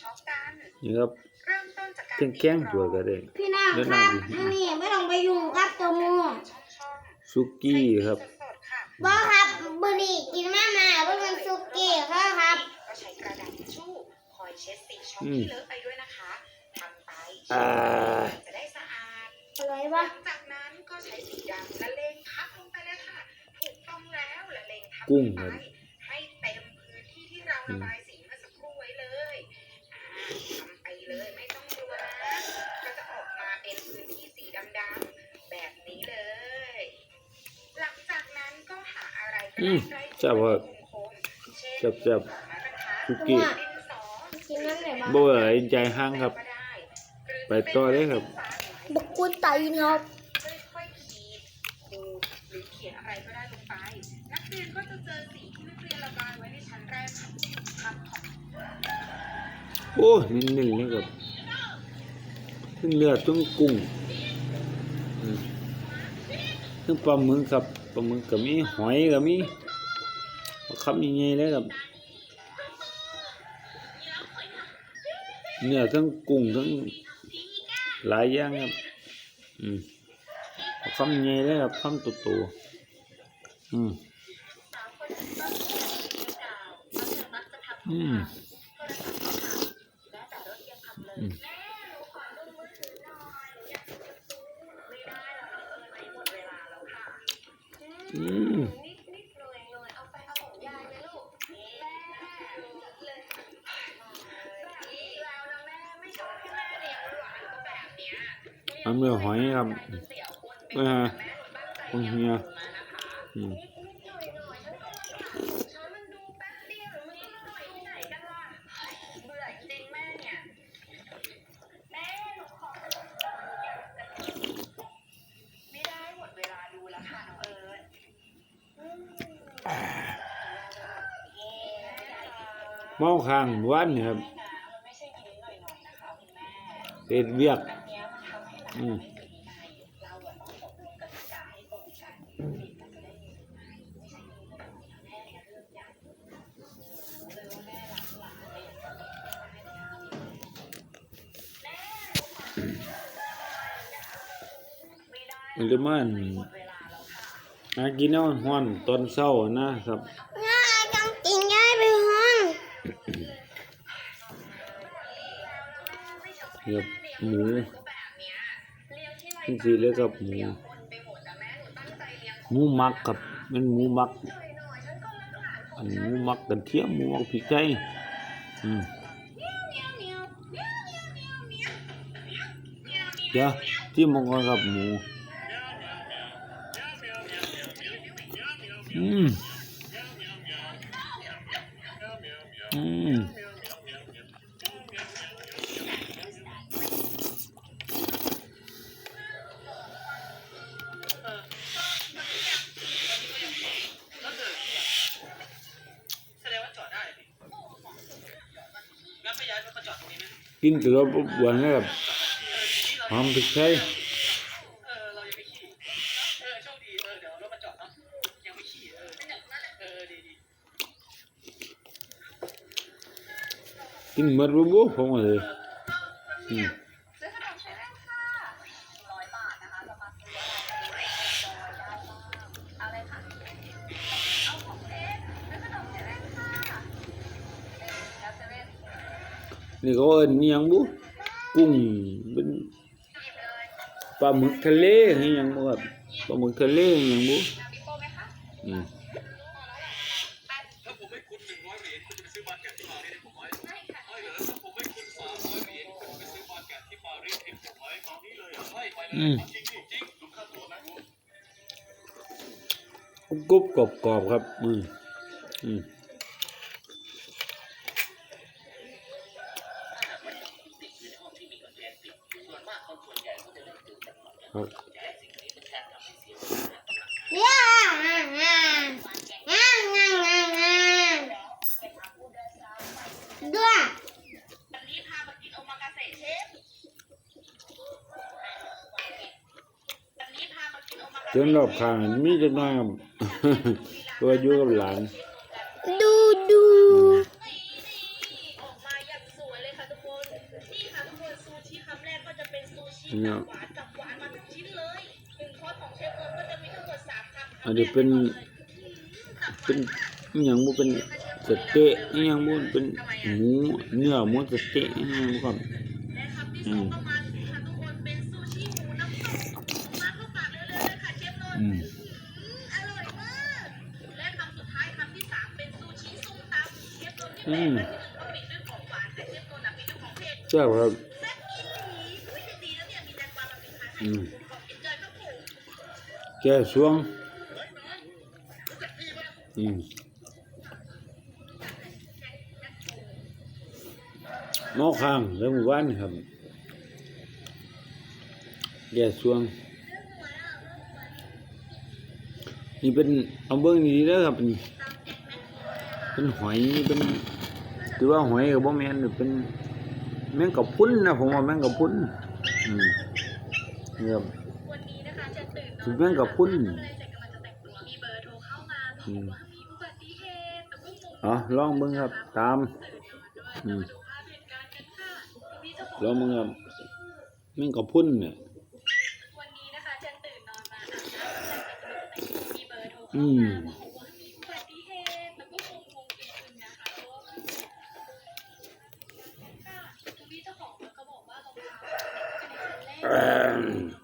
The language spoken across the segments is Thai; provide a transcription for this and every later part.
ช็อกกัน นี่ครับเริ่มต้นจากการแข้งแข้งตัวก็ได้พี่น้องเดินคหน้ารับดิอันนี้ไม่ต้องไปยุ่งกับตัวหมูช่องๆซุกี้ครับสดๆค่ะบอครับบุหรี่กินมามาเพื่อนซุกี้เขาครับก็ใช้กระดาษทิชชู่คอยเช็ดสีช่องอืมที่เลอะไปด้วยนะคะทำไปอ่าจะได้สะอาด อะไรหวะลังจากนั้นก็ใช้สีดำละเลงทับลงไปเลยค่ะ ถูกต้องแล้วละเลงทับกุ้งลครัไปบให้เต็มพื้นที่ที่เราระบาย อะไรก็อืได้มใกล้จับว่าคมๆเช่นจับจับไม้บรรทัดซุกี้ดินสอกินนั่นไหนบ้างบ่ไหลใจห้างครับ ไปต่อเลยครับบุกกุนตีนครับค่อยๆขีดขูดหรือเขียนอะไรก็ได้ลงไปนักเรียนก็จะเจอสีที่นักเรียนระบายไว้ในชั้นแรกครับทำของโอ้นิ่มๆเลยครับทั้งเลือดทั้งกุ้งอืมทั้งปลาหมึกครับ ปลาหมึกก็มีหอยก็มีคำยังไงเลยครับเนื้อทั้งกุ้งทั้งหลายอย่างครับ อืมคำยังไงเลยครับคำโตๆอืมอืมอืมอืม นิดๆหน่อยๆเอาไปเอาของยายไหมลูกแม่เลยแบบนี้แล้วนะแม่ไม่ชอบให้แม่เลี้ยงหวานก็แบบเนี้ยอันเมื่อหอยครับเสียคนไปเมื่อแม่หนูตั้งใจคุณเฮียอืม วินัยไม่ใช่มีเรื่องของแม่เนี่ยเรื่องว่าแม่รักหลานเลยอยกจะให้หลานไม่ได้มันจะมันหากินเอาฮ้อนตอนเช้านะครับ ง่ายจังกินง่ายไปห้อง เกือบหมูก็แบบเนี้ยเลี้ยงที่ไรจริงๆแล้วกับหมูหมูมักครับเป็นหมูมักหน่อยหน่อยฉันหมูมักกันเทียมหมูมักพริกไทยอืมเดี๋ยวที่มองกันกับหมูอืมอืม กินเกลือปุ๊บหวานเลยครับเออทีนี้เราหอมพริกไทยเออเรายังไม่ขี่เออ นี่เขาเอิ้นยังบุกุ้งเป็นปลาหมึกทะเลให้ยังบ่ครับปลาหมึกทะเลให้ยังบุน้ำบิโป้ไหมคะอืมถ้าผมให้คุณหนึ่งร้อยเหรียญคุณจะไปซื้อบกะที่ปารีสให้ผมไหมไม่ค่ะเอ้ยเหรอถ้าผมให้คุณสามร้อยเหรียญคุณจะไปซื้อบอลแกะที่ปารีสให้ผมไหม กาเส้นรอบข้างมีจักหน่อยครับตัวอยู่กับหลาน งคอร์สของเชฟเอิญก็จะมีทั้งหมดสามคำอันนี้เป็นเป็นอหย่างบ่เป็นสเต๊ะอหย่างบ่เป็นหมูเนื้อหมูสเต๊ะอหย่างบ่ครับและคำที่สองก็มาสิค่ะทุกคนเป็นซูชิหมูน้ำตกมาเข้าปากเร็วๆเลยค่ะเชฟนนท์อืมอร่อยมากและคำสุดท้ายคำที่สามเป็นซูชิส้มตำเชฟนนท์ที่แปลกนะที่หนึ่งเขาปิดด้วยของหวานแต่เชฟนนท์น่ะปิดด้วยของเผ็ดแซ่บครับ แก้สวงอืมหมอข้างแล้วหมู่บ้านครับแก้สวงนี่เป็นเอาเบิ้งดีๆแล้วครับนี่เป็นหอยเป็นถือว่าหอยกับบ่แมนเป็นแมงกะพรุนนะผมว่าแมงกะพรุนอืม นี่ครับวันนี้นะคะจะตื่นนถือแมงกะพรุนก็เลยเสร็จกำลังจะแต่งตัวมีเบอร์โทรเข้ามาบอกอืมว่ามีอุบัติเหตุแต่ก็งงอ๋อลองเบิ่งครับ ตามอืมดูภาพเหตุการณ์กันค่ะพี่เจ้าของลองเบิ่งครับแมงกะพรุนเนี่ยวันนี้นะคะฉันตื่นนอนม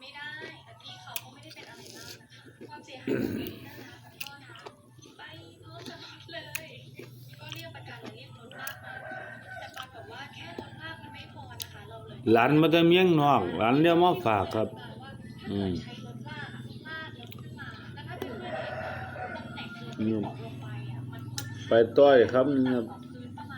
ไม่ได้แต่พี่เขาก็ไม่ได้เป็นอะไรมากนะคะความเสียหายของพี่นะคะกับท่อน้ำไปเพราะจะเลย ก็เรียกประกันและเรียกรถลากมาแต่ปรากฏว่าแค่รถลากมันไม่พอนะคะเราเลยหลานมาแต่เมียงนอกหลานเรียกมาฝากครับอืมใช้รถลากอะลากรถขึ้นมาแล้วถ้าเพื่อนๆเห็นตำแหน่งในรถที่ตกลงไปอะมันค่อนข้าง ไปต่อยครับนี่ครับของพื้นประม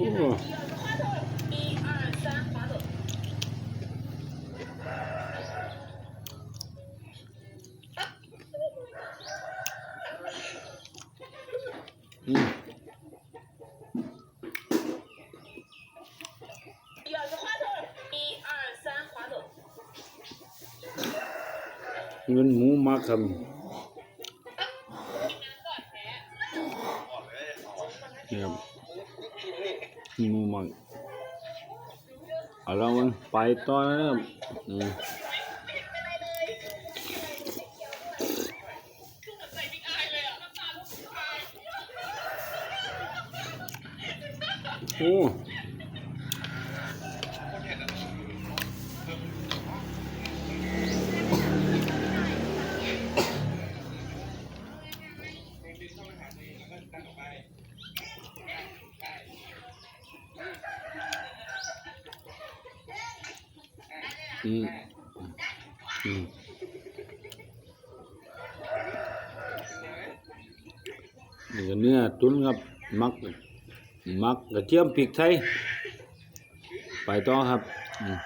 哦嗯。有个花头，一二三，划走。你们母马可。 มูมักเอาละมันไปต่อนะครับโอ้ อืมอืมนี่ก็เนื้อตุ้นครับ มัก มักกระเทียมพริกไทย ไปต่อครับ อืม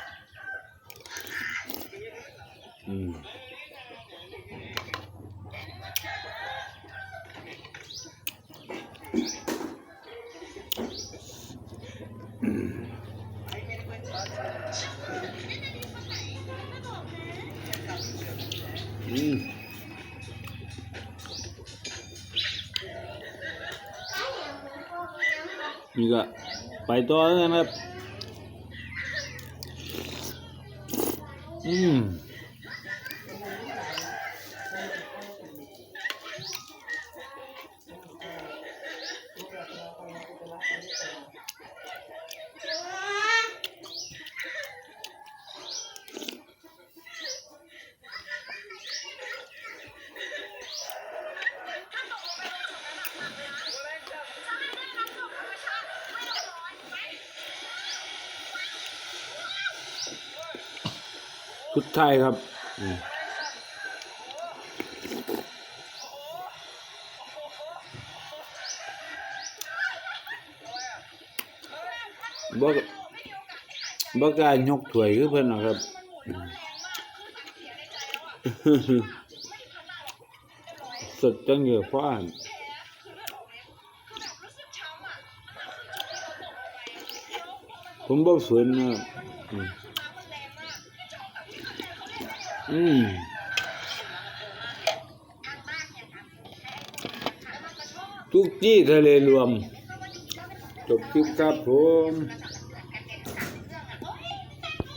นี่ก็ไปต่อแล้วนะครับ อืม สุดไทยครับบ่กบ่กล้ายกถ้วยคือเพิ่นหรอกครับอืมสดจังเยอะฟ้านผมบ่ฝืนนะ อืมทุกที่ทะเลรวม จบคลิปครับผม